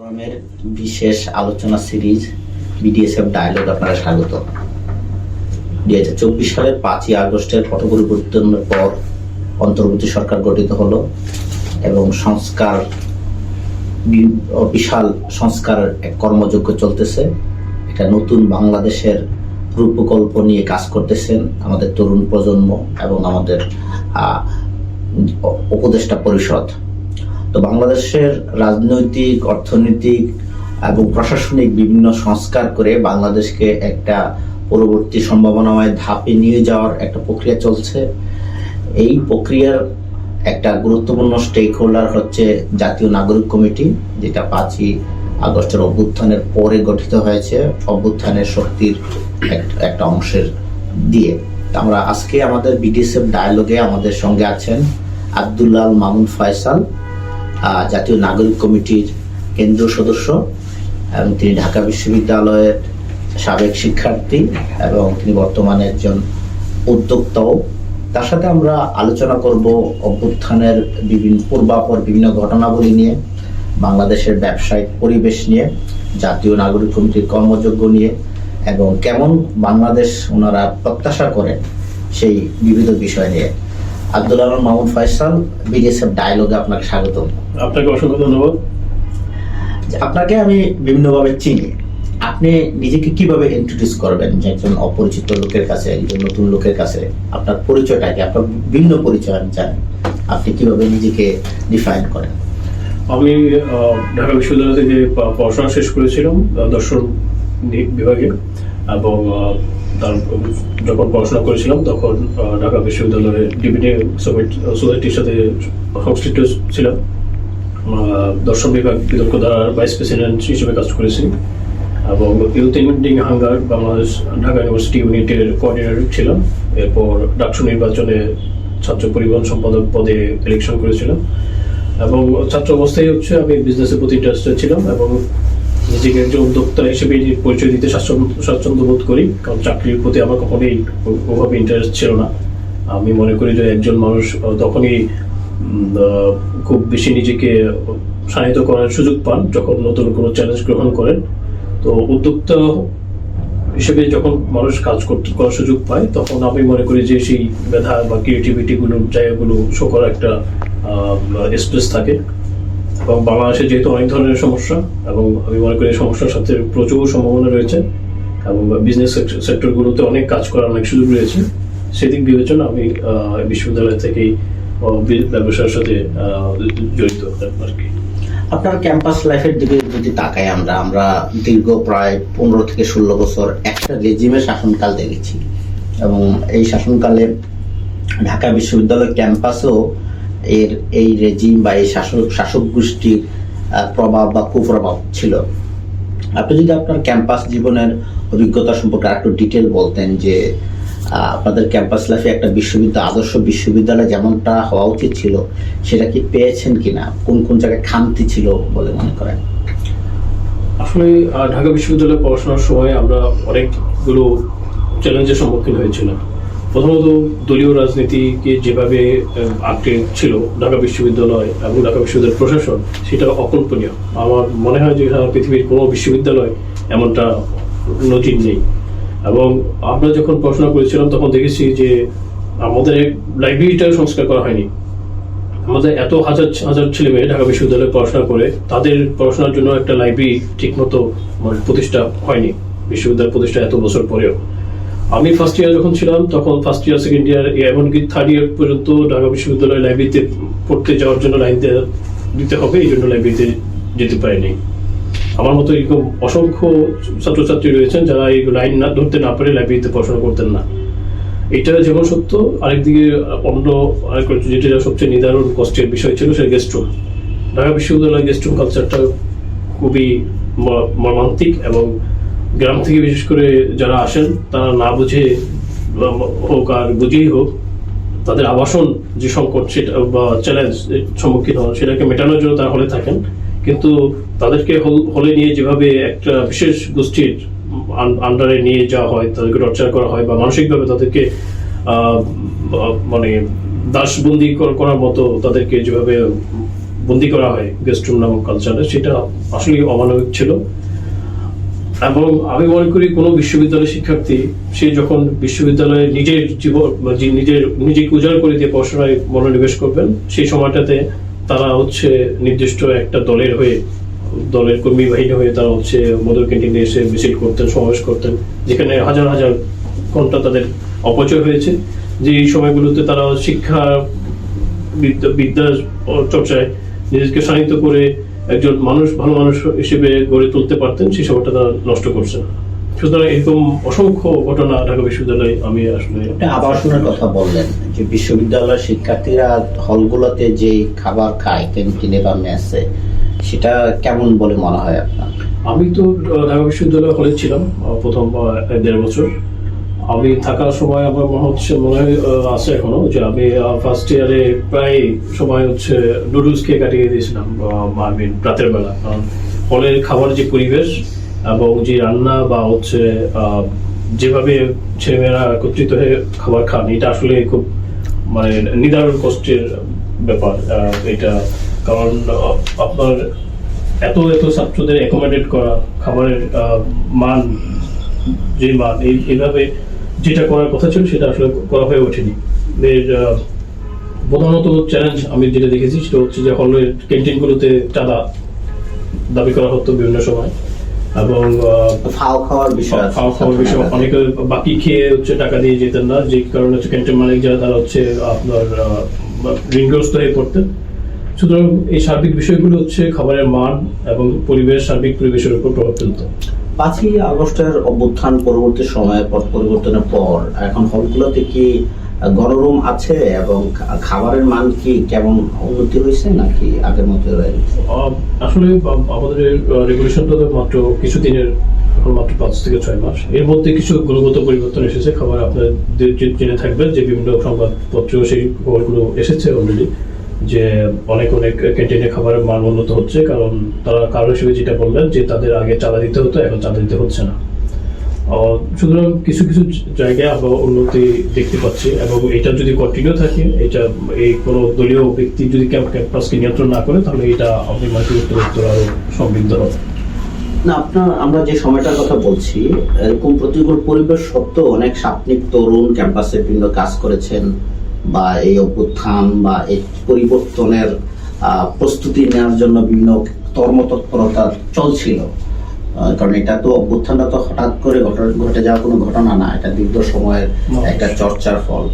ফোরামের বিশেষ আলোচনা সিরিজ বিডিএসএফ ডায়ালগ আপনারা স্বাগত। দুই হাজার চব্বিশ সালের পাঁচই আগস্টের পট পরিবর্তনের পর অন্তর্বর্তী সরকার গঠিত হলো এবং সংস্কার বিশাল সংস্কার এক কর্মযজ্ঞ চলতেছে। এটা নতুন বাংলাদেশের রূপকল্প নিয়ে কাজ করতেছেন আমাদের তরুণ প্রজন্ম এবং আমাদের উপদেষ্টা পরিষদ। তো বাংলাদেশের রাজনৈতিক, অর্থনৈতিক এবং প্রশাসনিক বিভিন্ন সংস্কার করে বাংলাদেশকে একটা পরবর্তী সম্ভাবনাময় ধাপে নিয়ে যাওয়ার একটা প্রক্রিয়া চলছে। এই প্রক্রিয়ার একটা গুরুত্বপূর্ণ স্টেক হোল্ডার হচ্ছে জাতীয় নাগরিক কমিটি, যেটা পাঁচই আগস্টের অভ্যুত্থানের পরে গঠিত হয়েছে। অভ্যুত্থানের শক্তির এক- একটা অংশের দিয়ে। আমরা আজকে আমাদের বিডিএসএফ ডায়ালগে আমাদের সঙ্গে আছেন আব্দুল্লাল মামুন ফয়সাল। জাতীয় নাগরিক কমিটির কেন্দ্রীয় সদস্য এবং তিনি ঢাকা বিশ্ববিদ্যালয়ের সাবেক শিক্ষার্থী এবং তিনি বর্তমানে একজন উদ্যোক্তাও। তার সাথে আমরা আলোচনা করব অভ্যুত্থানের বিভিন্ন পূর্বাপর বিভিন্ন ঘটনাবলী নিয়ে, বাংলাদেশের ব্যবসায়িক পরিবেশ নিয়ে, জাতীয় নাগরিক কমিটির কর্মযোগ্য নিয়ে এবং কেমন বাংলাদেশ ওনারা প্রত্যাশা করেন সেই বিবিধ বিষয় নিয়ে। আব্দুল আলম মাহমুদ ফয়সাল বিডিএসএফ ডায়লগে আপনাকে স্বাগত আপনাকে অসংখ্য ধন্যবাদ। আপনাকে আমি বিভিন্নভাবে চিনি। আপনি নিজেকে কীভাবে ইন্ট্রোডিউস করবেন যে একজন অপরিচিত লোকের কাছে একজন নতুন লোকের কাছে? আপনার পরিচয়টা কি? আপনার ভিন্ন পরিচয় আমি জানি। আপনি কীভাবে নিজেকে ডিফাইন করেন? আমি ঢাকা বিশ্ববিদ্যালয় থেকে পড়াশোনা শেষ করেছিলাম দর্শন বিভাগে। এবং তার যখন পড়াশোনা করেছিলাম তখন ঢাকা বিশ্ববিদ্যালয়ের ডিবিটি সোসাইটির সাথে সংশ্লিষ্ট ছিলাম। দর্শন বিভাগ বিতর্ক ধারার ভাইস প্রেসিডেন্ট হিসেবে কাজ করেছি এবং youth ending hunger Bangladesh Dhaka university ইউনিটের কোঅর্ডিনেটর ছিলাম। এরপর ডাকসু নির্বাচনে ছাত্র পরিবহন সম্পাদক পদে ইলেকশন করেছিলাম। এবং ছাত্র অবস্থায় হচ্ছে আমি বিজনেসের প্রতি ইন্টারেস্টেড ছিলাম এবং নিজেকে একজন উদ্যোক্তা হিসেবে পরিচয় দিতে স্বাচ্ছন্দ্য বোধ করি। কারণ চাকরির প্রতি আমার কখনোই ওভাবে ইন্টারেস্ট ছিল না। আমি মনে করি যে একজন মানুষ তখনই খুব বেশি নিজেকে শানিত করার সুযোগ পান যখন নতুন কোনো চ্যালেঞ্জ গ্রহণ করেন। তো উদ্যোক্তা হিসেবে যখন মানুষ কাজ করতে, করার সুযোগ পায়, তখন আমি মনে করি যে সেই মেধা বা ক্রিয়েটিভিটি গুলো জায়গাগুলো শো করার একটা স্পেস থাকে। এবং বাংলাদেশে যেহেতু অনেক ধরনের সমস্যা এবং আমি মনে করি সমস্যার সাথে প্রচুর সম্ভাবনা রয়েছে এবং বিজনেস সেক্টরগুলোতে অনেক কাজ করার অনেক সুযোগ রয়েছে। সেদিক বিবেচনা আমি বিশ্ববিদ্যালয় থেকেই ব্যবসার সাথে জড়িত আর কি। আপনার ক্যাম্পাস লাইফের দিকে যদি তাকাই আমরা আমরা দীর্ঘ প্রায় পনেরো থেকে ষোলো বছর একটা রেজিমের শাসনকাল দেখেছি। এবং এই শাসনকালে ঢাকা বিশ্ববিদ্যালয় ক্যাম্পাসেও এর এই রেজিম বা এই শাসক শাসক গোষ্ঠীর প্রভাব বা কুপ্রভাব ছিল। আপনি যদি আপনার ক্যাম্পাস জীবনের অভিজ্ঞতা সম্পর্কে একটু ডিটেল বলতেন যে আপনাদের ক্যাম্পাস লাইফে একটা বিশ্ববিদ্যালয় আদর্শ বিশ্ববিদ্যালয় যেমনটা হওয়া উচিত ছিল, সেটা কি পেয়েছেন কিনা? কোন কোন জায়গায় খামতি ছিল বলে মনে করেন? আসলে ঢাকা বিশ্ববিদ্যালয়ে পড়াশোনার সময় আমরা অনেকগুলো চ্যালেঞ্জের সম্মুখীন হয়েছিলাম। প্রথমত, দলীয় রাজনীতিকে যেভাবে আঁকড়ে ছিল ঢাকা বিশ্ববিদ্যালয় এবং ঢাকা বিশ্ববিদ্যালয়ের প্রশাসন, সেটা অকল্পনীয়। আমার মনে হয় যে পৃথিবীর কোনো বিশ্ববিদ্যালয় এমনটা নজির নেই। এবং আমরা যখন পড়াশোনা করেছিলাম, তখন দেখেছি যে আমাদের লাইব্রেরিটা সংস্কার করা হয়নি। আমাদের এত হাজার হাজার ছেলে মেয়ে ঢাকা বিশ্ববিদ্যালয়ে পড়াশোনা করে, তাদের পড়াশোনার জন্য একটা লাইব্রেরি ঠিকমতো মানে প্রতিষ্ঠা হয়নি, বিশ্ববিদ্যালয় প্রতিষ্ঠা এত বছর পরেও। আমি ফার্স্ট ইয়ার যখন ছিলাম, তখন ফার্স্ট ইয়ার সেকেন্ড ইয়ার এমনকি থার্ড ইয়ার পর্যন্ত ঢাকা বিশ্ববিদ্যালয় লাইব্রেরিতে পড়তে যাওয়ার জন্য লাইন দিতে হবে, এই জন্য লাইব্রেরিতে যেতে পারিনি। আমার মতো এরকম অসংখ্য ছাত্রছাত্রী রয়েছেন যারা এই লাইন না ধরতে না পারে লাইব্রেরিতে পড়াশোনা করতেন না। এটা যেমন সত্য, আরেকদিকে অন্য আরেক যেটা সবচেয়ে নিদারুণ কষ্টের বিষয় ছিল সেটা গেস্ট রুম ঢাকা বিশ্ববিদ্যালয় গেস্ট রুম কালচারটা খুবই মর্মান্তিক এবং গ্রাম থেকে বিশেষ করে যারা আসেন, তারা না বুঝে হোক আর বুঝেই হোক, তাদের আবাসন যে সংকট সেটা বা চ্যালেঞ্জ সম্মুখীন হন সেটাকে মেটানোর জন্য তারা হলে থাকেন। কিন্তু তাদেরকে হলে নিয়ে যেভাবে একটা বিশেষ গোষ্ঠীর আন্ডারে নিয়ে যাওয়া হয়, তাদেরকে টর্চার করা হয় বা মানসিকভাবে তাদেরকে মানে দাসবন্দি করার মতো তাদেরকে যেভাবে বন্দি করা হয় গেস্ট রুম নামক কালচারে সেটা আসলে অমানবিক ছিল। এবং আমি মনে করি কোনো বিশ্ববিদ্যালয়ের শিক্ষার্থী, সে যখন বিশ্ববিদ্যালয়ে নিজের জীবন নিজের, নিজেকে উজাড় করে দিয়ে পড়াশোনায় মনোনিবেশ করবেন, সেই সময়টাতে তারা হচ্ছে নির্দিষ্ট একটা দলের হয়ে দলের কর্মী বাহিনী হয়ে তারা হচ্ছে মধুর ক্যান্টিনে এসে মিছিল করতেন, সমাবেশ করতেন, যেখানে হাজার হাজার ঘণ্টা তাদের অপচয় হয়েছে। যে এই সময়গুলোতে তারা শিক্ষা বিদ্যা বিদ্যা চর্চায় নিজেকে শানিত করে একজন মানুষ, ভালো মানুষ হিসেবে গড়ে তুলতে পারতেন, সেই সময়টা তারা নষ্ট করছেন সুতরাং এরকম অসংখ্য ঘটনা ঢাকা বিশ্ববিদ্যালয়ে আমি আসলে আবাসনের কথা বললেন, যে বিশ্ববিদ্যালয়ের শিক্ষার্থীরা হলগুলোতে যে খাবার খায়, ক্যান্টিনে বা মেসে সেটা কেমন বলে মনে হয় আপনার? আমি তো ঢাকা বিশ্ববিদ্যালয়ে হলে ছিলাম প্রথম দেড় বছর। আমি থাকার সময় আমার মনে হচ্ছে, মনে হয় আছে এখনও যে আমি ফার্স্ট ইয়ারে প্রায় সময় হচ্ছে নুডলস খেয়ে কাটিয়ে দিয়েছিলাম আই মিন রাতের বেলা। কারণ হলের খাবার যে পরিবেশ এবং যে রান্না বা হচ্ছে যেভাবে ছেলেমেয়েরা একত্রিত হয়ে খাবার খান, এটা আসলে খুব মানে নিদারুণ কষ্টের ব্যাপার এটা কারণ আপনার এত এত ছাত্রদের অ্যাকোমোডেট করা খাবারের মান যে মান এই এইভাবে যেটা করার কথা ছিল সেটা আসলে করা হয়ে ওঠেনি। এর প্রধানত চ্যালেঞ্জ আমি যেটা দেখেছি সেটা হচ্ছে যে হলের ক্যান্টিনগুলোতে চাঁদা দাবি করা হতো বিভিন্ন সময় এবং ফাও খাওয়ার বিষয় খাওয়ার বিষয়। অনেকে বাকি খেয়ে হচ্ছে টাকা দিয়ে যেতেন না যে কারণে হচ্ছে ক্যান্টিন মালিক যারা তারা হচ্ছে আপনার ঋণগ্রস্ত হয়ে পড়তেন। সুতরাং এই সার্বিক বিষয়গুলো হচ্ছে খাবারের মান এবং পরিবেশ সার্বিক পরিবেশের উপর প্রভাব ফেলত। পাঁচই আগস্টের অভ্যুত্থান পরবর্তী সময়ে পট পরিবর্তনের পর এখন হলগুলোতে কি গণরুম আছে এবং খাবারের মান কি কেমন উন্নতি হয়েছে নাকি আগের মতো আসলে আমাদের রেগুলেশনটা তো মাত্র কিছুদিনের মাত্র পাঁচ থেকে ছয় মাস। এর মধ্যে কিছু গুণগত পরিবর্তন এসেছে। খাবার আপনার জেনে থাকবেন যে বিভিন্ন সংবাদপত্র সেই খবরগুলো এসেছে অলরেডি যে অনেক অনেক ক্যান্টিনে খাবারের মান উন্নত হচ্ছে, কারণ তারা কারণ হিসেবে যেটা বললেন যে তাদের আগে চাঁদা দিতে হতো, এখন চাঁদা দিতে হচ্ছে না। সুতরাং কিছু কিছু জায়গায় আমরা উন্নতি দেখতে পাচ্ছি এবং এটা যদি কন্টিনিউ থাকে, এটা এই কোনো দলীয় ব্যক্তি যদি ক্যাম্প, ক্যাম্পাসকে নিয়ন্ত্রণ না করে, তাহলে এটা আপনি মাঝে উত্তর উত্তর আরও সমৃদ্ধ হবে। না, আপনার, আমরা যে সময়টার কথা বলছি, এরকম প্রতিকূল পরিবেশ সত্ত্বেও অনেক সাপনিক তরুণ ক্যাম্পাসে বিভিন্ন কাজ করেছেন। বা এই অভ্যুত্থান বা এই পরিবর্তনের প্রস্তুতি নেওয়ার জন্য বিভিন্ন কর্মতৎপরতা চলছিল। কারণ এটা তো অভ্যুত্থানটা তো হঠাৎ করে ঘটে- ঘটে যাওয়া কোনো ঘটনা না এটা দীর্ঘ সময়ের একটা চর্চার ফল।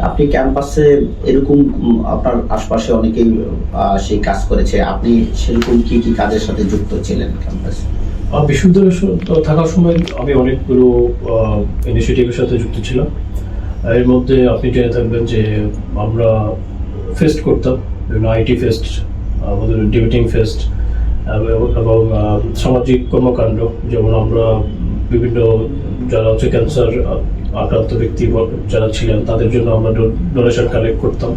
আপনি ক্যাম্পাসে এরকম আপনার আশপাশে অনেকেই সেই কাজ করেছে আপনি সেরকম কি কি কাজের সাথে যুক্ত ছিলেন ক্যাম্পাসে? বিশ্ববিদ্যালয়ে থাকার সময় আমি অনেকগুলো ইনিশিয়েটিভের সাথে যুক্ত ছিলাম। এর মধ্যে আপনি জেনে থাকবেন যে আমরা ফেস্ট করতাম, বিভিন্ন আইটি ফেস্ট আমাদের ডিবেটিং ফেস্ট এবং সামাজিক কর্মকাণ্ড, যেমন আমরা বিভিন্ন যারা হচ্ছে ক্যান্সার আক্রান্ত ব্যক্তি যারা ছিলেন, তাদের জন্য আমরা ডোনেশন কালেক্ট করতাম।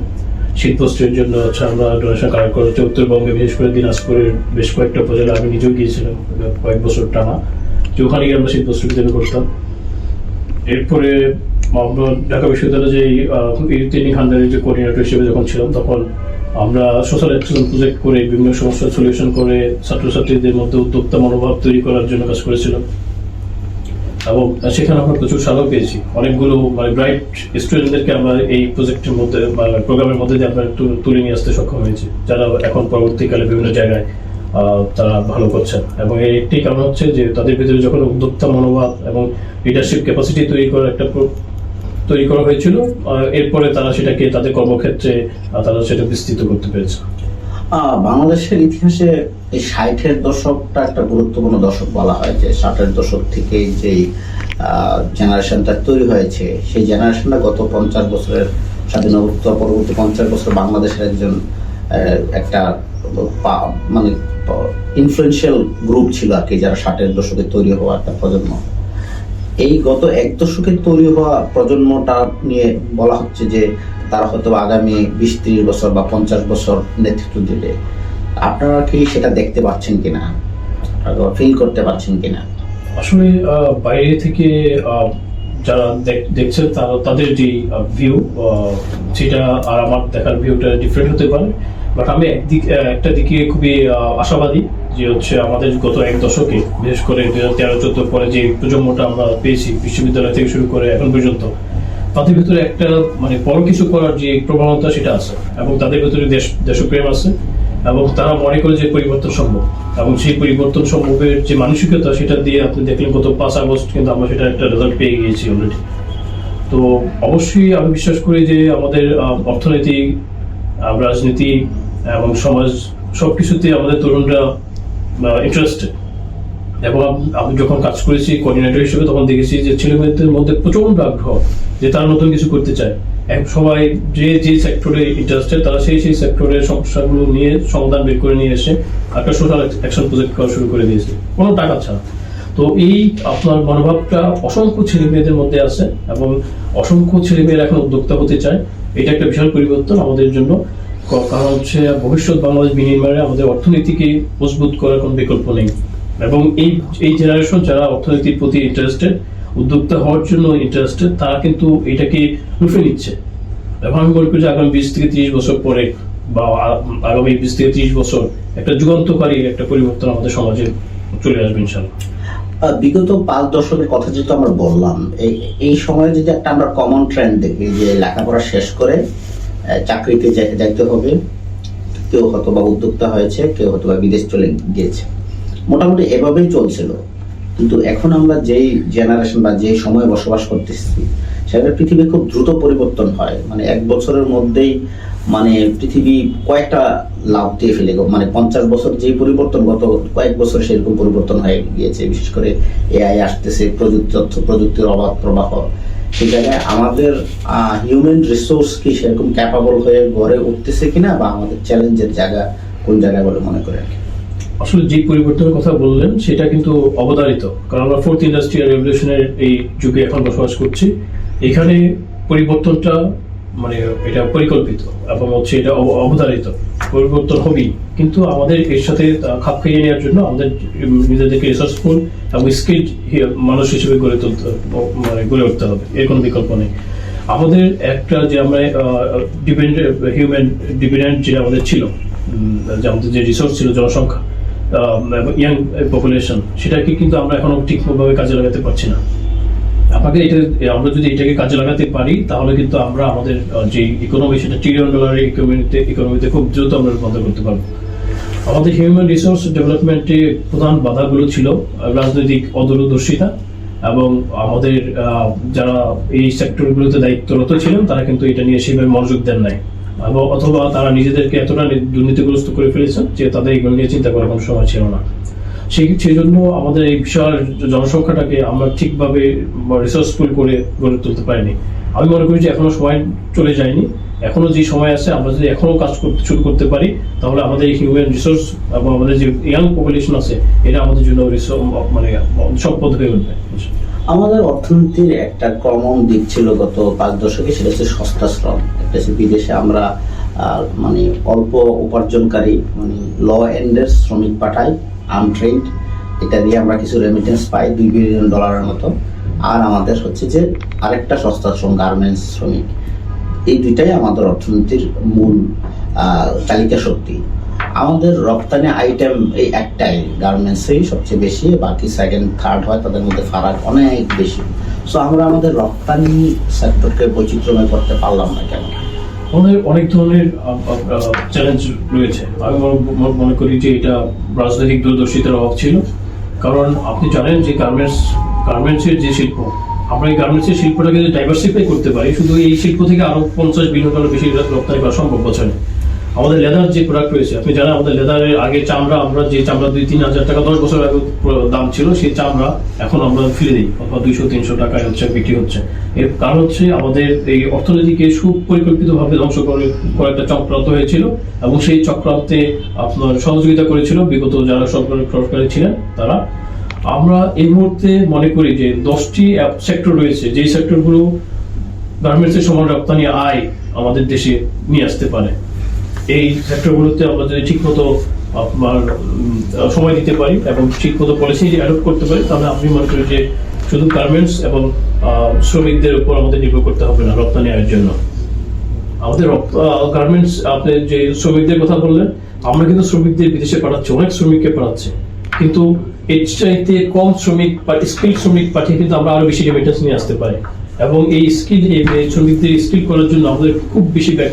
শীতবস্ত্রের জন্য হচ্ছে আমরা ডোনেশন কালেক্ট করতে উত্তরবঙ্গে, বিশেষ করে দিনাজপুরের বেশ কয়েকটা উপজেলা আমি নিজেও গিয়েছিলাম, কয়েক বছর টানা। যে ওখানে গিয়ে আমরা শীতবস্ত্র বিতরণ করতাম। এরপরে ঢাকা যে যে কোঅর্ডিনেটর হিসেবে যখন ছিলাম, তখন আমরা সোশ্যাল এক্সিলেন্স প্রজেক্ট করে বিভিন্ন সমস্যার সলিউশন করে ছাত্রছাত্রীদের মধ্যে উদ্যোক্তা মনোভাব তৈরি করার জন্য কাজ করেছিলাম। এবং সেখানে আমরা প্রচুর পেয়েছি। অনেকগুলো মানে ব্রাইট স্টুডেন্টদেরকে আমরা এই প্রজেক্টের মধ্যে প্রোগ্রামের মধ্যে দিয়ে আমরা তু- তুলে নিয়ে আসতে সক্ষম হয়েছি, যারা এখন পরবর্তীকালে বিভিন্ন জায়গায় তারা ভালো করছেন। এবং এর একটি কারণ হচ্ছে যে, তাদের ভিতরে যখন উদ্যোক্তা মনোভাব এবং লিডারশিপ ক্যাপাসিটি তৈরি করার একটা তৈরি করা হয়েছিল এরপরে তারা সেটাকে তাদের কর্মক্ষেত্রে তারা সেটা বিস্তৃত করতে পেরেছে। বাংলাদেশের ইতিহাসে এই ষাটের দশকটা একটা গুরুত্বপূর্ণ দশক বলা হয়, যে ষাটের দশক থেকে যে জেনারেশনটা তৈরি হয়েছে, সেই জেনারেশনটা গত পঞ্চাশ বছরের স্বাধীনতা পরবর্তী পঞ্চাশ বছর বাংলাদেশের একজন একটা মানে ইনফ্লুয়েন্সিয়াল গ্রুপ ছিল আর কি, যারা ষাটের দশকে তৈরি হওয়া একটা প্রজন্ম। এই গত এক দশকে তৈরি হওয়া প্রজন্মটা নিয়ে বলা হচ্ছে যে তারা হয়তো আগামী বিশ, ত্রিশ বছর বা পঞ্চাশ বছর নেতৃত্ব দিবে। আপনারা কি সেটা দেখতে পাচ্ছেন কিনা? ফিল করতে পারছেন কিনা? আসলে বাইরে থেকে যারা দেখ- দেখছে তারা, তাদের যে ভিউ সেটা আর আমার দেখার ভিউটা ডিফারেন্ট হতে পারে। বাট আমি একদিক একটা দিকে খুবই আশাবাদী যে হচ্ছে আমাদের গত এক দশকে, বিশেষ করে দুই হাজার তেরো চোদ্দ পরে যে প্রজন্মটা আমরা পেয়েছি, বিশ্ববিদ্যালয় থেকে শুরু করে এখন পর্যন্ত, তাদের ভিতরে একটা মানে বড় কিছু করার যে প্রবণতা সেটা আছে এবং তাদের ভিতরে দেশ, দেশপ্রেম আছে এবং তারা মনে করে যে পরিবর্তন সম্ভব এবং সেই পরিবর্তন সম্ভবের যে মানসিকতা সেটা দিয়ে আপনি দেখলেন গত পাঁচ আগস্ট কিন্তু আমরা সেটা একটা রেজাল্ট পেয়ে গিয়েছি অলরেডি তো অবশ্যই আমি বিশ্বাস করি যে আমাদের অর্থনীতি রাজনীতি এবং সমাজ সবকিছুতে আমাদের তরুণরা ইন্টারেস্টেড এবং আমি যখন কাজ করেছি কোঅর্ডিনেটর হিসেবে, তখন দেখেছি যে ছেলে মেয়েদের মধ্যে প্রচণ্ড আগ্রহ যে তারা নতুন কিছু করতে চায়। এক সবাই যে যে সেক্টরে ইন্টারেস্টেড তারা সেই সেই সেক্টরের সমস্যাগুলো নিয়ে সমাধান বের করে নিয়ে এসে একটা সোশ্যাল অ্যাকশন প্রজেক্ট করা শুরু করে দিয়েছে। কোনো টাকা ছাড়া। তো এই আপনার মনোভাবটা অসংখ্য ছেলে মেয়েদের মধ্যে আছে এবং অসংখ্য ছেলে মেয়েরা এখন উদ্যোক্তা হতে চায়। এটা একটা বিশাল পরিবর্তন আমাদের জন্য। কারণ হচ্ছে ভবিষ্যৎ বাংলাদেশ বিনির্মাণে আমাদের অর্থনীতিকে মজবুত করার কোনো বিকল্প নেই। এবং এই এই জেনারেশন যারা অর্থনীতির প্রতি ইন্টারেস্টেড উদ্যোক্তা হওয়ার জন্য ইন্টারেস্টেড তারা কিন্তু এটাকে রুফে নিচ্ছে। এবং আমি মনে করি যে আগামী বিশ থেকে ত্রিশ বছর পরে বা আগামী বিশ থেকে ত্রিশ বছর একটা যুগান্তকারী একটা পরিবর্তন আমাদের সমাজে চলে আসবে ইনশাল্লাহ বিগত পাঁচ দশকের কথা যেহেতু আমরা বললাম এই সময়ে যদি একটা আমরা কমন ট্রেন্ড দেখি যে লেখাপড়া শেষ করে চাকরিতে যাইতে হবে। কেউ হয়তো বা উদ্যোক্তা হয়েছে, কেউ হয়তো বা বিদেশ চলে গিয়েছে। মোটামুটি এভাবেই চলছিল। কিন্তু এখন আমরা যেই জেনারেশন বা যেই সময়ে বসবাস করতেছি, সেটা পৃথিবী খুব দ্রুত পরিবর্তন হয়। মানে এক বছরের মধ্যেই মানে পৃথিবী কয়েকটা লাভ দিয়ে ফেলে মানে পঞ্চাশ বছর যে পরিবর্তন, গত কয়েক বছর সেরকম পরিবর্তন হয়ে গিয়েছে। বিশেষ করে এআই আসতেছে, প্রযুক্তি প্রযুক্তির অবাধ প্রবাহ। সেই জায়গায় আমাদের হিউম্যান রিসোর্স কি সেরকম ক্যাপাবল হয়ে গড়ে উঠতেছে কিনা বা আমাদের চ্যালেঞ্জের জায়গা কোন জায়গায় বলে মনে করেন আসলে যে পরিবর্তনের কথা বললেন, সেটা কিন্তু অবধারিত। কারণ আমরা ফোর্থ ইন্ডাস্ট্রিয়াল রেভলিউশনের এই যুগে এখন বসবাস করছি। এখানে পরিবর্তনটা মানে এটা পরিকল্পিত এবং হচ্ছে এটা অব- অবধারিত। পরিবর্তন হবেই। কিন্তু আমাদের এর সাথে খাপ খাইয়ে নেওয়ার জন্য আমাদের নিজেদেরকে রিসোর্সফুল এবং স্কিল্ড মানুষ হিসেবে গড়ে তুলতে মানে গড়ে উঠতে হবে। এর কোনো বিকল্প নেই। আমাদের একটা যে আমরা ডিপেন্ডেন্ট হিউম্যান ডিপেন্ডেন্ট যে আমাদের ছিল যে আমাদের যে রিসোর্স ছিল, জনসংখ্যা ইয়াং পপুলেশন সেটাকে কিন্তু আমরা এখনও ঠিকভাবে কাজে লাগাতে পারছি না। আপনাকে এটা, আমরা যদি এটাকে কাজে লাগাতে পারি, তাহলে কিন্তু আমরা আমাদের যে ইকোনমি সেটা ট্রিলিয়ন ডলারের ইকোনমিতে ইকোনমিতে খুব দ্রুত আমরা রূপান্তর করতে পারব। আমাদের হিউম্যান রিসোর্স ডেভেলপমেন্টে প্রধান বাধাগুলো ছিল রাজনৈতিক অদূরদর্শিতা এবং আমাদের যারা এই সেক্টরগুলোতে দায়িত্বরত ছিলেন, তারা কিন্তু এটা নিয়ে সেভাবে মনোযোগ দেন নাই। অথবা তারা নিজেদেরকে এতটা দুর্নীতিগ্রস্ত করে ফেলেছেন যে তাদের এগুলো নিয়ে চিন্তা করার কোনো সময় ছিল না। সেই জন্য আমাদের এই বিশাল জনসংখ্যাটাকে আমরা ঠিকভাবে রিসোর্সফুল করে গড়ে তুলতে পারিনি। আমি মনে করি যে এখনও সময় চলে যায়নি। এখনও যে সময় আছে, আমরা যদি এখনও কাজ করতে শুরু করতে পারি, তাহলে আমাদের হিউম্যান রিসোর্স এবং আমাদের যে ইয়াং পপুলেশন আছে, এটা আমাদের জন্য মানে সম্পদ হয়ে উঠবে। আমাদের অর্থনীতির একটা কমন দিক ছিল গত পাঁচ দশকে, সেটা হচ্ছে সস্তা শ্রম। একটা বিদেশে আমরা মানে অল্প উপার্জনকারী মানে ল এন্ডের শ্রমিক পাঠাই। আনট্রেন্ড এটা দিয়ে আমরা কিছু রেমিটেন্স পাই, দুই বিলিয়ন ডলারের মতো। আর আমাদের হচ্ছে যে আরেকটা সস্তা শ্রম গার্মেন্টস শ্রমিক। এই দুইটাই আমাদের অর্থনীতির মূল চালিকা শক্তি। আমাদের রপ্তানি আইটেম এই একটাই গার্মেন্টসেই সবচেয়ে বেশি, বাকি সেকেন্ড থার্ড হয়, তাদের মধ্যে ফারাক অনেক বেশি। সো আমরা আমাদের রপ্তানি সেক্টরকে বৈচিত্র্যময় করতে পারলাম না কেন? আমাদের অনেক ধরনের চ্যালেঞ্জ রয়েছে। আমি মনে- করি যে এটা রাজনৈতিক দূরদর্শিতার অভাব ছিল। কারণ আপনি জানেন যে গার্মেন্টস গার্মেন্টসের যে শিল্প, আমরা এই গার্মেন্টসের শিল্পটাকে ডাইভার্সিফাই করতে পারি, শুধু এই শিল্প থেকে আরও পঞ্চাশ বিলিয়ন ডলার বেশি রপ্তানি করা সম্ভব বছরে। আমাদের লেদার যে প্রোডাক্ট রয়েছে, আপনি জানেন আমাদের লেদারের আগে চামড়া, আমরা যে চামড়া দুই, তিন হাজার টাকা, দশ বছর আগে দাম ছিল, সেই চামড়া এখন আমরা ফিরে দিই, অথবা দুইশো, তিনশো টাকায় হচ্ছে, বিক্রি হচ্ছে। এর কারণ হচ্ছে আমাদের এই অর্থনীতিকে সুপরিকল্পিতভাবে ধ্বংস করে, করা একটা চক্রান্ত হয়েছিল, এবং সেই চক্রান্তে আপনার সহযোগিতা করেছিল, বিগত যারা সরকার সরকারে ছিলেন তারা। আমরা এই মুহূর্তে মনে করি যে দশটি সেক্টর রয়েছে, যেই সেক্টরগুলো গার্মেন্টসের সমান রপ্তানি আয় আমাদের দেশে নিয়ে আসতে পারে। এই সেক্টরগুলোতে আমরা যদি ঠিকমতো, আপনার সময় দিতে পারি এবং ঠিকমতো পলিসি অ্যাডপ্ট করতে পারি, তাহলে আমি মনে করি যে শুধু গার্মেন্টস এবং শ্রমিকদের উপর আমাদের নির্ভর করতে হবে না, রপ্তানি আয়ের জন্য। আমাদের গার্মেন্টস আপনি যে শ্রমিকদের কথা বললেন, আমরা কিন্তু শ্রমিকদের বিদেশে পাঠাচ্ছি, অনেক শ্রমিককে পাঠাচ্ছি। কিন্তু এর চাইতে কম শ্রমিক বা স্কিল শ্রমিক পাঠিয়ে কিন্তু আমরা আরও বেশি রেমিটেন্স নিয়ে আসতে পারি। এবং এই স্কিল, এই শ্রমিকদের স্কিল করার জন্য আমাদের খুব বেশি ব্যাক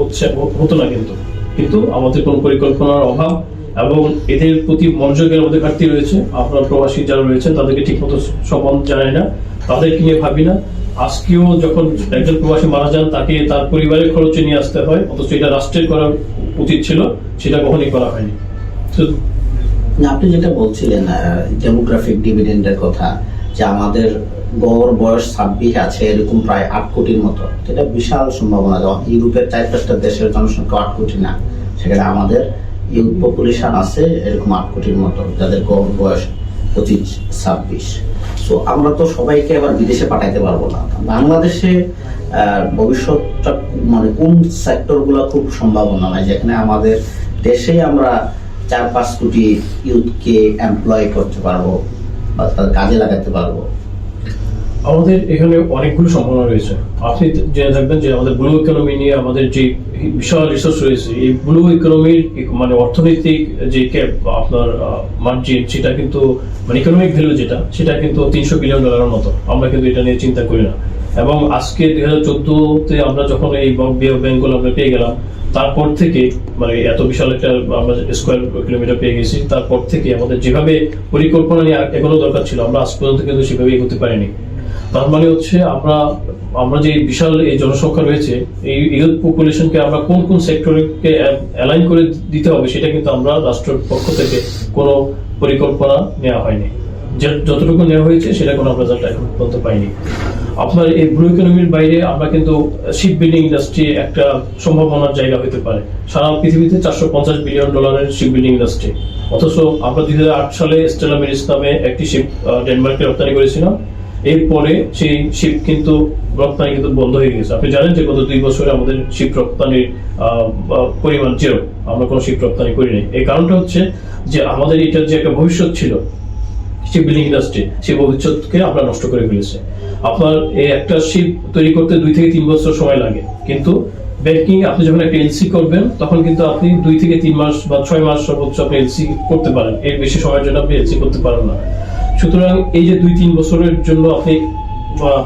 হচ্ছে, হতো না কিন্তু। কিন্তু আমাদের কোনো পরিকল্পনার অভাব এবং এদের প্রতি মনোযোগের মধ্যে ঘাটতি রয়েছে। আপনার প্রবাসী যারা রয়েছেন, তাদেরকে ঠিকমতো সম্মান জানায় না, তাদেরকে নিয়ে ভাবি না। আজকেও যখন একজন প্রবাসী মারা যান, তাকে তার পরিবারের খরচে নিয়ে আসতে হয়, অথচ এটা রাষ্ট্রের করা উচিত ছিল, সেটা কখনই করা হয়নি। আপনি যেটা বলছিলেন ডেমোগ্রাফিক ডিভিডেন্ডের কথা, যে আমাদের গড় বয়স ছাব্বিশ আছে, এরকম প্রায় আট কোটির মতো। এটা বিশাল সম্ভাবনা। যেমন ইউরোপের চার পাঁচটা দেশের জনসংখ্যা আট কোটি না, সেখানে আমাদের ইউথ পপুলেশন আছে এরকম আট কোটির মতো, যাদের গড় বয়স পঁচিশ, ছাব্বিশ। সো আমরা তো সবাইকে আবার বিদেশে পাঠাইতে পারব না। বাংলাদেশে ভবিষ্যৎটা মানে কোন সেক্টরগুলো খুব সম্ভাবনা নাই, যেখানে আমাদের দেশে আমরা চার পাঁচ কোটি ইউথকে এমপ্লয় করতে পারব বা তাদের কাজে লাগাতে পারব। আমাদের এখানে অনেকগুলো সম্ভাবনা রয়েছে। আপনি জেনে থাকবেন যে আমাদের ব্লু ইকোনমি নিয়ে আমাদের যে বিশাল রিসোর্স রয়েছে, এই ব্লু ইকোনমির মানে অর্থনৈতিক যে ক্যাপ আপনার মার্জিন সেটা কিন্তু মানে ইকোনমিক ভ্যালু যেটা, সেটা কিন্তু তিনশো বিলিয়ন ডলারের মতো। আমরা কিন্তু এটা নিয়ে চিন্তা করি না। এবং আজকে দুই হাজার চোদ্দতে আমরা যখন এই ব্যাংকগুলো আমরা পেয়ে গেলাম, তারপর থেকে মানে এত বিশাল একটা, আমরা স্কোয়ার কিলোমিটার পেয়ে গেছি। তারপর থেকে আমাদের যেভাবে পরিকল্পনা নিয়ে এগোনো দরকার ছিল, আমরা আজ পর্যন্ত কিন্তু সেভাবে এগোতে পারিনি। তার মানে হচ্ছে আমরা আমরা যে বিশাল এই জনসংখ্যা রয়েছে, এই ইউথ পপুলেশনকে আমরা কোন কোন সেক্টরকে অ্যালাইন করে দিতে হবে সেটা কিন্তু আমরা রাষ্ট্রের পক্ষ থেকে কোনো পরিকল্পনা নেওয়া হয়নি। যতটুকু নেওয়া হয়েছে সেটা কোনো রেজাল্ট এখন পর্যন্ত পাইনি। আপনার এই ব্লু ইকোনমির বাইরে আমরা কিন্তু শিপ বিল্ডিং ইন্ডাস্ট্রি একটা সম্ভাবনার জায়গা হতে পারে। সারা পৃথিবীতে চারশো পঞ্চাশ বিলিয়ন ডলারের শিপ বিল্ডিং ইন্ডাস্ট্রি অথচ আমরা দুই হাজার আট সালে স্টেলা মেরিস নামে একটি শিপ ডেনমার্কে রপ্তানি করেছিলাম। এরপরে সেই শিপ কিন্তু রপ্তানি কিন্তু বন্ধ হয়ে গেছে। আপনি জানেন যে গত দুই বছরে আমাদের শিপ রপ্তানির পরিমাণ জিরো আমরা কোনো শিপ রপ্তানি করিনি এই কারণটা হচ্ছে যে আমাদের এটার যে একটা ভবিষ্যৎ ছিল শিপ ইন্ডাস্ট্রি সেই ভবিষ্যৎকে আমরা নষ্ট করে ফেলেছি। আপনার এই একটা শিপ তৈরি করতে দুই থেকে তিন বছর সময় লাগে। কিন্তু ব্যাংকিং আপনি যখন একটা এলসি করবেন, তখন কিন্তু আপনি দুই থেকে তিন মাস বা ছয় মাস সর্বোচ্চ আপনি এলসি করতে পারেন। এর বেশি সময়ের জন্য আপনি এলসি করতে পারেন না। সুতরাং এই যে দুই, তিন বছরের জন্য আপনি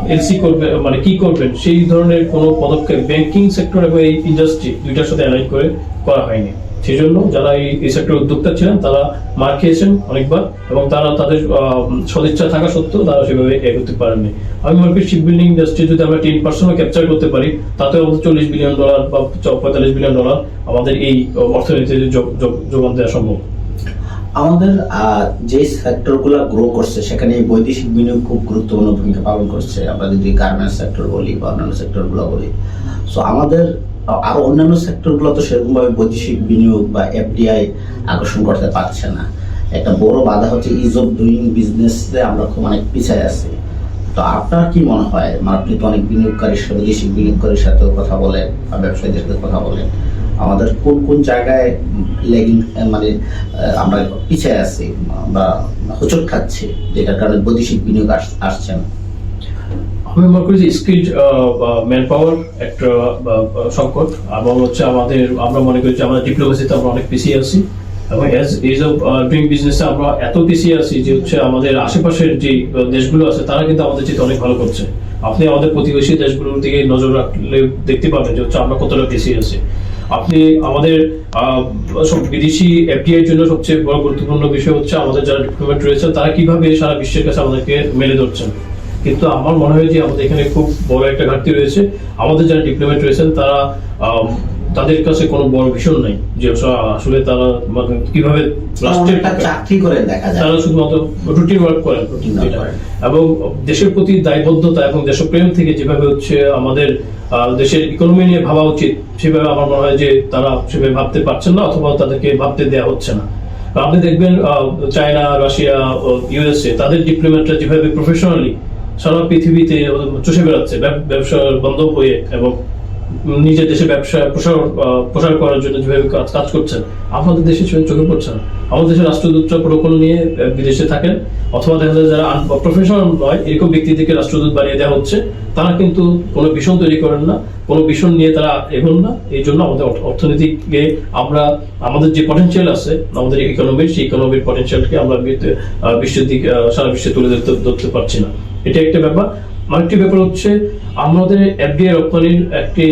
এলসি করবেন মানে কি করবেন, সেই ধরনের কোনো পদক্ষেপ ব্যাংকিং সেক্টর এবং এই ইন্ডাস্ট্রি দুইটার সাথে অ্যালাইন করে করা হয়নি। সেই জন্য যারা এই এই সেক্টর উদ্যোক্তা ছিলেন, তারা মার খেয়েছেন অনেকবার এবং তারা তাদের সদিচ্ছা থাকা সত্ত্বেও তারা সেভাবে এগোতে পারেননি। আমি মনে করি শিপ বিল্ডিং ইন্ডাস্ট্রি যদি আমরা টেন পার্সেন্টও ক্যাপচার করতে পারি তাতে চল্লিশ বিলিয়ন ডলার বা পঁয়তাল্লিশ বিলিয়ন ডলার আমাদের এই অর্থনীতিতে যোগ- যোগ- যোগান দেওয়া সম্ভব। আমাদের যে সেক্টরগুলো গ্রো করছে, সেখানে বৈদেশিক বিনিয়োগ খুব গুরুত্বপূর্ণ ভূমিকা পালন করছে। আমরা যদি গার্মেন্টস সেক্টর বলি বা অন্যান্য সেক্টরগুলো বলি। সো আমাদের, আ- আরও অন্যান্য সেক্টরগুলো তো সেরকমভাবে বৈদেশিক বিনিয়োগ বা এফডিআই আকর্ষণ করতে পারছে না। একটা বড় বাধা হচ্ছে ইজ অফ ডুইং বিজনেসে আমরা খুব অনেক পিছিয়ে আছি। তো আপনার কি মনে হয়? মানে আপনি তো অনেক বিনিয়োগকারীর সাথে বৈদেশিক বিনিয়োগকারীর সাথেও কথা বলেন বা ব্যবসায়ীদের সাথে কথা বলেন। আমাদের কোন কোন জায়গায় লেগিং মানে আমরা পিছিয়ে আছি বা হোঁচট খাচ্ছি, যেটার কারণে বৈদেশিক বিনিয়োগ আসছে না? আমি মনে করি যে স্কিল্ড ম্যান পাওয়ার একটা সংকট, এবং হচ্ছে আমাদের, আমরা মনে করি যে আমাদের ডিপ্লোমেসিতে আমরা অনেক পিছিয়ে আছি, এবং এজ এজ অফ ডুইং বিজনেসে আমরা এত পিছিয়ে আছি যে হচ্ছে আমাদের আশেপাশের যে দেশগুলো আছে, তারা কিন্তু আমাদের চেয়ে অনেক ভালো করছে। আপনি আমাদের প্রতিবেশী দেশগুলোর দিকে নজর রাখলে দেখতে পাবেন যে হচ্ছে আমরা কতটা পিছিয়ে আছি। আপনি আমাদের বিদেশি এফডিআই এর জন্য সবচেয়ে বড় গুরুত্বপূর্ণ বিষয় হচ্ছে আমাদের যারা ডিপ্লোমেট রয়েছে তারা কীভাবে সারা বিশ্বের কাছে আমাদেরকে মেলে ধরছেন। কিন্তু আমার মনে হয় যে আমাদের এখানে খুব বড় একটা ঘাটতি রয়েছে। আমাদের যারা ডিপ্লোমেট রয়েছেন, তারা তাদের কাছে কোনো বড় ভীষণ নাই যে আসলে- তারা মানে কীভাবে রাষ্ট্রের চাকরি করে দেখা যায় তারা শুধুমাত্র রুটিন ওয়ার্ক। করেন। এবং দেশের প্রতি দায়বদ্ধতা এবং দেশপ্রেম থেকে যেভাবে হচ্ছে আমাদের দেশের ইকোনমি নিয়ে ভাবা উচিত সেভাবে আমার মনে হয় যে তারা সেভাবে ভাবতে পারছেন না অথবা তাদেরকে ভাবতে দেওয়া হচ্ছে না আপনি দেখবেন চায়না রাশিয়া ইউএসএ তাদের ডিপ্লোমেটরা যেভাবে প্রফেশনালি সারা পৃথিবীতে চষে বেড়াচ্ছে ব্যবসা বন্ধ হয়ে এবং নিজের দেশে ব্যবসা, প্রসার প্রসার করার জন্য যেভাবে কাজ করছেন আমাদের দেশে চোখে চোখে পড়ছে না। আমাদের দেশের রাষ্ট্রদূতরা প্রোটোকল নিয়ে বিদেশে থাকেন, অথবা দেখা যায় যারা প্রফেশনাল নয়, এরকম ব্যক্তিদেরকে রাষ্ট্রদূত বানিয়ে দেওয়া হচ্ছে, তারা কিন্তু কোনো ভীষণ তৈরি করেন না, কোনো ভীষণ নিয়ে তারা এগোন না, এই জন্য আমাদের অর্থনীতিকে আমরা, আমাদের যে পটেনশিয়াল আছে, আমাদের ইকোনমির সেই ইকোনমির পটেনশিয়ালকে আমরা বিশ্বের দিকে সারা বিশ্বে তুলে ধরতে পারছি না। এটা একটা ব্যাপার। আরেকটি ব্যাপার হচ্ছে, আমাদের এফডিআই রপ্তানির একটি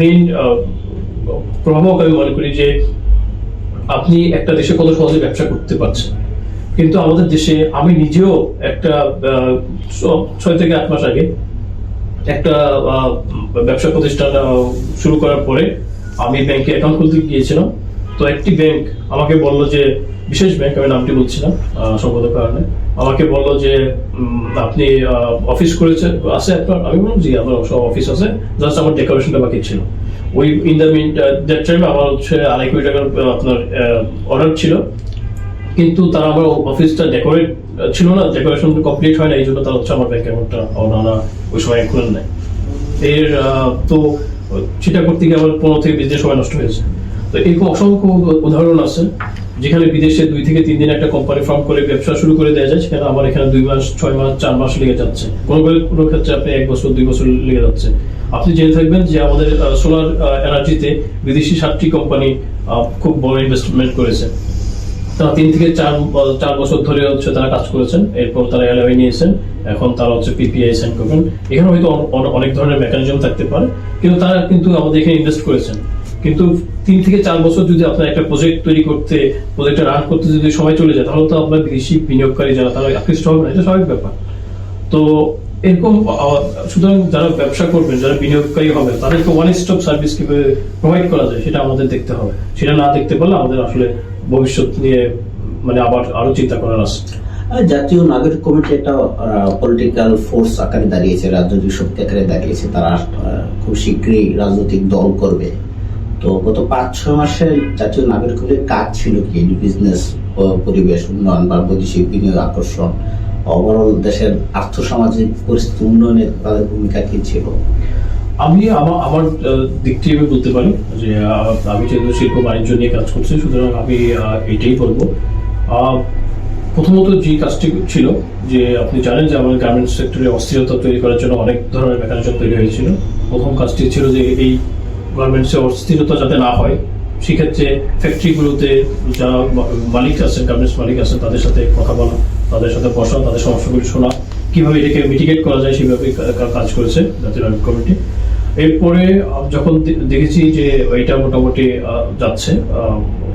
মেইন প্রভাবক আমি মনে করি যে, আপনি একটা দেশে কত সহজে ব্যবসা করতে পারছেন। কিন্তু আমাদের দেশে আমি নিজেও একটা ছয় থেকে আট মাস আগে একটা ব্যবসা প্রতিষ্ঠান শুরু করার পরে আমি ব্যাংকে অ্যাকাউন্ট খুলতে গিয়েছিলাম। তো একটি ব্যাংক আমাকে বলল যে বিশেষ ব্যাংক আমি নামটি বলছি না আহ, কারণে। আমাকে বলল যে আপনি অফিস করেছেন আছে আপনার আমি বললাম জি আমার সব অফিস আছে। জাস্ট আমার ডেকোরেশনটা বাকি ছিল। ওই in the mean that time আমার হচ্ছে আড়াই কোটি টাকার আপনার অর্ডার ছিল। কিন্তু তারা আমার অফিসটা ডেকোরেট ছিল না ডেকোরেশন কমপ্লিট হয় না এই জন্য তারা হচ্ছে আমার ব্যাংক অ্যাকাউন্টটা ওনারা ওই সময় খুলেন নেয়। এর তো সেটা করতে গিয়ে আমার পনেরো থেকে বিশ দিন সময় নষ্ট হয়েছে তো এরকম অসংখ্য উদাহরণ আছে, যেখানে বিদেশে দুই থেকে তিন দিন একটা কোম্পানি ফর্ম করে ব্যবসা শুরু করে দেওয়া যায়, সেখানে আমার এখানে দুই মাস, ছয় মাস, চার মাস লেগে যাচ্ছে। কোনো কোনো ক্ষেত্রে আপনি এক বছর, দুই বছর লেগে যাচ্ছে। আপনি জেনে থাকবেন যে আমাদের সোলার এনার্জিতে বিদেশি সাতটি কোম্পানি খুব বড় ইনভেস্টমেন্ট করেছে। তারা তিন থেকে চার চার বছর ধরে হচ্ছে তারা কাজ করেছেন। এরপর তারা এলআই নিয়েছেন। এখন তারা হচ্ছে পিপিআই সাইন করবেন। এখানে হয়তো অন- অন- অনেক ধরনের মেকানিজম থাকতে পারে, কিন্তু তারা কিন্তু আমাদের এখানে ইনভেস্ট করেছেন। কিন্তু তিন থেকে চার বছর যদি আপনার একটা প্রজেক্ট তৈরি করতে প্রজেক্টটা রান করতে যদি সময় চলে যায়, তাহলে তো আপনার বিদেশি বিনিয়োগকারী যারা, তারা আকৃষ্ট হবে না, এটা স্বাভাবিক ব্যাপার। তো এরকম সুতরাং যারা ব্যবসা করবেন, যারা বিনিয়োগকারী হবে, তাদেরকে ওয়ান স্টপ সার্ভিস কীভাবে প্রোভাইড করা যায়, সেটা আমাদের দেখতে হবে। সেটা না দেখতে পারলে আমাদের আসলে ভবিষ্যৎ নিয়ে মানে আবার আরও চিন্তা করার আছে। জাতীয় নাগরিক কমিটি একটা পলিটিক্যাল ফোর্স আকারে দাঁড়িয়েছে, রাজনৈতিক শক্তি আকারে দাঁড়িয়েছে, তারা খুব শীঘ্রই রাজনৈতিক দল করবে। তো গত পাঁচ ছয় মাসে জাতীয় নাগরিক কাজ ছিল কি? বিজনেস পরিবেশ উন্নয়ন বা বৈদেশিক বিনিয়োগ আকর্ষণ ওভারঅল দেশের আর্থসামাজিক পরিস্থিতি উন্নয়নে তাদের ভূমিকা কি ছিল? আমি আমার আমার আহ, দিক থেকে আমি বলতে পারি যে আমি যেহেতু শিল্প বাণিজ্য নিয়ে কাজ করছি সুতরাং আমি এটাই বলব। প্রথমত যে কাজটি ছিল যে আপনি জানেন যে আমাদের গার্মেন্টস সেক্টরে অস্থিরতা তৈরি করার জন্য অনেক ধরনের মেকানিজম তৈরি হয়েছিল। প্রথম কাজটি ছিল যে এই গার্মেন্টসে অস্থিরতা যাতে না হয়, সেক্ষেত্রে ফ্যাক্টরিগুলোতে যারা মালিক আছেন গার্মেন্টস মালিক আছেন, তাদের সাথে কথা বলা, তাদের সাথে বসা, তাদের সমস্যাগুলি শোনা, কীভাবে এটাকে মিটিগেট করা যায় সেভাবে কাজ করেছে জাতীয় নাগরিক কমিটি। এরপরে যখন দেখেছি যে এটা মোটামুটি যাচ্ছে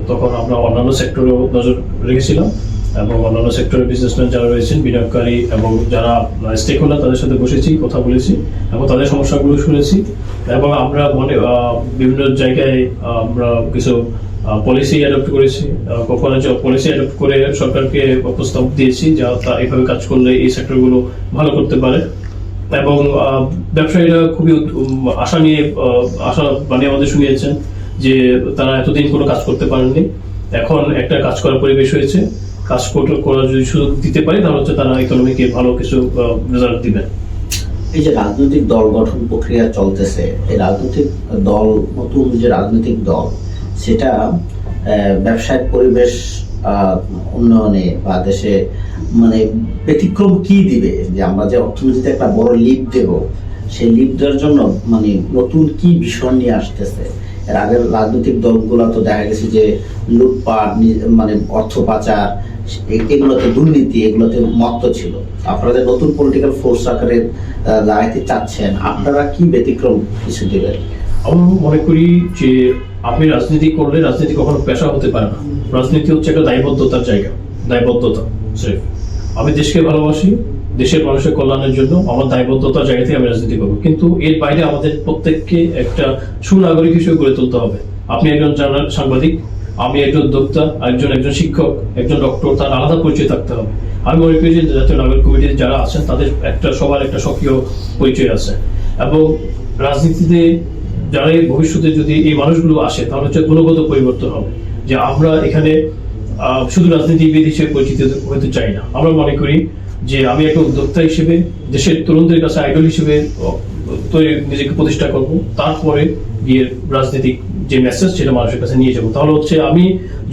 তখন আমরা অন্যান্য সেক্টরেও নজর রেখেছিলাম। এবং অন্যান্য সেক্টরের বিজনেসম্যান যারা রয়েছেন, বিনিয়োগকারী এবং যারা স্টেক হোল্ডার তাদের সাথে বসেছি, কথা বলেছি এবং তাদের সমস্যাগুলো শুনেছি এবং আমরা মনে বিভিন্ন জায়গায়, আমরা কিছু পলিসি অ্যাডপ্ট করেছি কখনো পলিসি অ্যাডপ্ট করে সরকারকে প্রস্তাব দিয়েছি যা তা এইভাবে কাজ করলে এই সেক্টরগুলো ভালো করতে পারে এবং ব্যবসায়ীরা খুবই আশা নিয়ে আশা মানে আমাদের শুনিয়েছেন যে তারা এতদিন কোনো কাজ করতে পারেননি। এখন একটা কাজ করার পরিবেশ হয়েছে। কাজ করার যদি সুযোগ দিতে পারি, তাহলে হচ্ছে তারা ইকোনমিকে ভালো কিছু রেজাল্ট দিবেন এই যে রাজনৈতিক দল গঠন প্রক্রিয়া চলতেছে, এই রাজনৈতিক দল, নতুন যে রাজনৈতিক দল, সেটা ব্যবসায়িক পরিবেশ উন্নয়নে বা দেশে মানে ব্যতিক্রম কি দিবে? যে আমরা যে অর্থনীতিতে একটা বড় লিপ দেব, সেই লিপ দেওয়ার জন্য মানে নতুন কি বিষয় নিয়ে আসতেছে? এর আগের রাজনৈতিক দলগুলো তো দেখা গেছে যে লুটপাট মানে অর্থ পাচার এগুলোতে দুর্নীতি, এগুলোতে মত্ত ছিল। আপনারা নতুন পলিটিক্যাল ফোর্স আকারে দাঁড়াইতে চাচ্ছেন, আপনারা কি ব্যতিক্রম কিছু দেবেন? আমি মনে করি যে আপনি রাজনীতি করলে রাজনীতি কখনো পেশা হতে পারে না। রাজনীতি হচ্ছে একটা দায়বদ্ধতার জায়গা, দায়বদ্ধতা আমি দেশকে ভালোবাসি দেশের মানুষের কল্যাণের জন্য আমার দায়বদ্ধতার জায়গা থেকে আমি রাজনীতি করব। কিন্তু এর বাইরে আমাদের প্রত্যেককে একটা সুনাগরিক হিসেবে গড়ে তুলতে হবে। আপনি একজন জার্নাল সাংবাদিক, আমি একজন উদ্যোক্তা একজন একজন শিক্ষক, একজন ডক্টর, তার আলাদা পরিচয় থাকতে হবে। আমি মনে করি যে জাতীয় নাগরিক কমিটির যারা আছেন, তাদের একটা, সবার একটা সক্রিয় পরিচয় আছে। এবং রাজনীতিতে যারা এই ভবিষ্যতে যদি এই মানুষগুলো আসে, তাহলে হচ্ছে গুণগত পরিবর্তন হবে। যে আমরা এখানে শুধু রাজনীতিবিদ হিসেবে পরিচিত হতে চাই না। আমরা মনে করি যে আমি একটা উদ্যোক্তা হিসেবে, দেশের তরুণদের কাছে আইডল হিসেবে তৈরি, নিজেকে প্রতিষ্ঠা করব। তারপরে বিয়ের রাজনৈতিক যে মেসেজ সেটা মানুষের কাছে নিয়ে যাব। তাহলে হচ্ছে আমি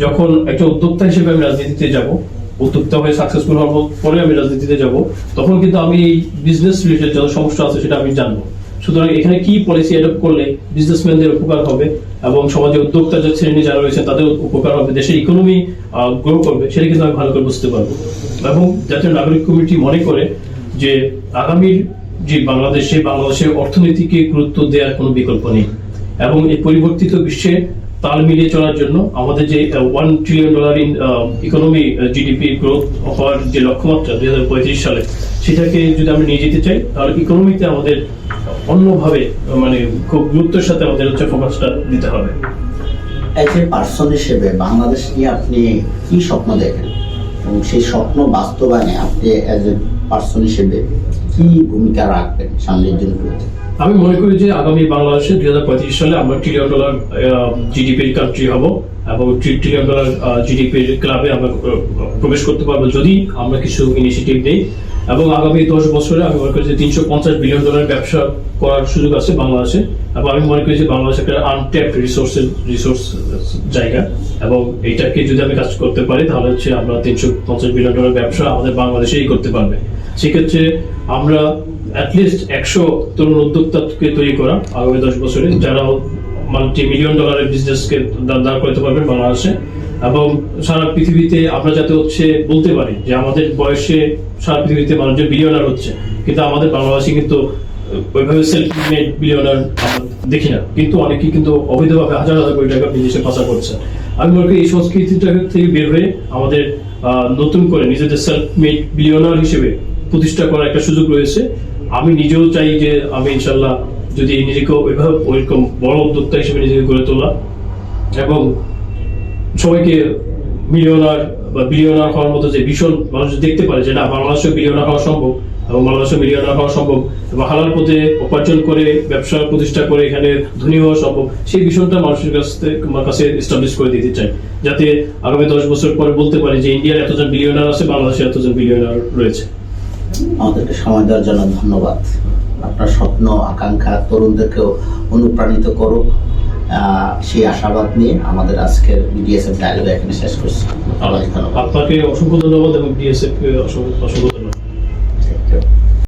যখন একটা উদ্যোক্তা হিসেবে আমি রাজনীতিতে যাব, উদ্যোক্তা হয়ে সাকসেসফুল হওয়ার পরে আমি রাজনীতিতে যাব, তখন কিন্তু আমি বিজনেস রিলেটেড যত সমস্যা আছে সেটা আমি জানব। সুতরাং এখানে কি পলিসি অ্যাডপ্ট করলে বিজনেসম্যানদের উপকার হবে এবং সমাজে উদ্যোক্তা যে শ্রেণি যারা রয়েছে তাদের উপকার হবে, দেশের ইকোনমি গ্রো করবে, সেটা কিন্তু আমি ভালো করে বুঝতে পারব। এবং জাতীয় নাগরিক কমিটি মনে করে যে আগামীর যে বাংলাদেশে, বাংলাদেশের অর্থনীতিকে গুরুত্ব দেওয়ার কোনো বিকল্প নেই। এবং এই পরিবর্তিত বিশ্বে তাল মিলিয়ে চলার জন্য আমাদের যে one trillion dollar in economy GDP growth হওয়ার যে লক্ষ্যমাত্রা দুই হাজার পঁয়ত্রিশ সালে, সেটাকে যদি আমরা নিয়ে যেতে চাই, তাহলে ইকোনমিতে আমাদের অন্যভাবে মানে খুব গুরুত্বের সাথে আমাদের হচ্ছে ফোকাসটা দিতে হবে। এজ পার্সন হিসেবে বাংলাদেশ নিয়ে আপনি কি স্বপ্ন দেখেন? এবং সেই স্বপ্ন বাস্তবায়নে আপনি এজ এ পার্সন হিসেবে কি ভূমিকা রাখবেন সামনের দিনগুলোতে? আমি মনে করি যে আগামী বাংলাদেশে দুই হাজার পঁয়ত্রিশ সালে আমরা ট্রিলিয়ন ডলার জিডিপির কান্ট্রি হব এবং ট্রিলিয়ন ডলার জিডিপির ক্লাবে আমরা প্রবেশ করতে পারব যদি আমরা কিছু ইনিশিয়েটিভ নেই। এবং আগামী দশ বছরে আমি মনে করি যে তিনশো পঞ্চাশ বিলিয়ন ডলার ব্যবসা করার সুযোগ আছে বাংলাদেশে। এবং আমি মনে করি যে বাংলাদেশ একটা আনট্যাপড রিসোর্সের রিসোর্স জায়গা। এবং এইটাকে যদি আমি কাজ করতে পারি, তাহলে হচ্ছে আমরা তিনশো পঞ্চাশ বিলিয়ন ডলার ব্যবসা আমাদের বাংলাদেশেই করতে পারবে। সেক্ষেত্রে আমরা অ্যাটলিস্ট একশো তরুণ উদ্যোক্তাকে তৈরি করা আগামী দশ বছরে, যারা মাল্টি মিলিয়ন ডলারের বিজনেসকে দাঁড় করতে পারবেন বাংলাদেশে। এবং সারা পৃথিবীতে আমরা যাতে হচ্ছে বলতে পারি যে আমাদের বয়সে সারা পৃথিবীতে মানুষজন বিলিয়নার হচ্ছে, কিন্তু আমাদের বাংলাদেশে কিন্তু ওইভাবে সেলফ মেড বিলিয়নার দেখি না। কিন্তু অনেকেই কিন্তু অবৈধভাবে হাজার হাজার কোটি টাকা বিদেশে পাচার করছে। আমি করি এই সংস্কৃতিটা থেকে বের হয়ে আমাদের নতুন করে নিজেদের সেলফ মেড বিলিয়নার হিসেবে প্রতিষ্ঠা করার একটা সুযোগ রয়েছে। আমি নিজেও চাই যে আমি ইনশাল্লাহ যদি নিজেকে ওইভাবে ওইরকম বড় উদ্যোক্তা হিসেবে নিজেকে গড়ে তোলা এবং সবাইকে মিলিয়নার বা বিলিয়নার হওয়ার মতো যে ভীষণ মানুষ দেখতে পারে যে না, বাংলাদেশে বিলিয়নার হওয়া সম্ভব এবং বাংলাদেশে মিলিয়নার হওয়া সম্ভব এবং হালাল পথে উপার্জন করে, ব্যবসা প্রতিষ্ঠা করে এখানে ধনী হওয়া সম্ভব, সেই ভীষণটা মানুষের কাছ কাছে এস্টাবলিশ করে দিতে চাই। যাতে আগামী দশ বছর পরে বলতে পারে যে ইন্ডিয়ার এতজন বিলিয়নার আছে বাংলাদেশে এতজন বিলিয়নার রয়েছে। আমাদেরকে সময় দেওয়ার জন্য ধন্যবাদ। আপনার স্বপ্ন আকাঙ্ক্ষা তরুণদেরকেও অনুপ্রাণিত করুক। সেই আশাবাদ নিয়ে আমাদের আজকের বিডিএসএফ ডায়লগ এখানে শেষ করছি। আপনাকে অসংখ্য ধন্যবাদ এবং বিডিএসএফ অসংখ্য ধন্যবাদ.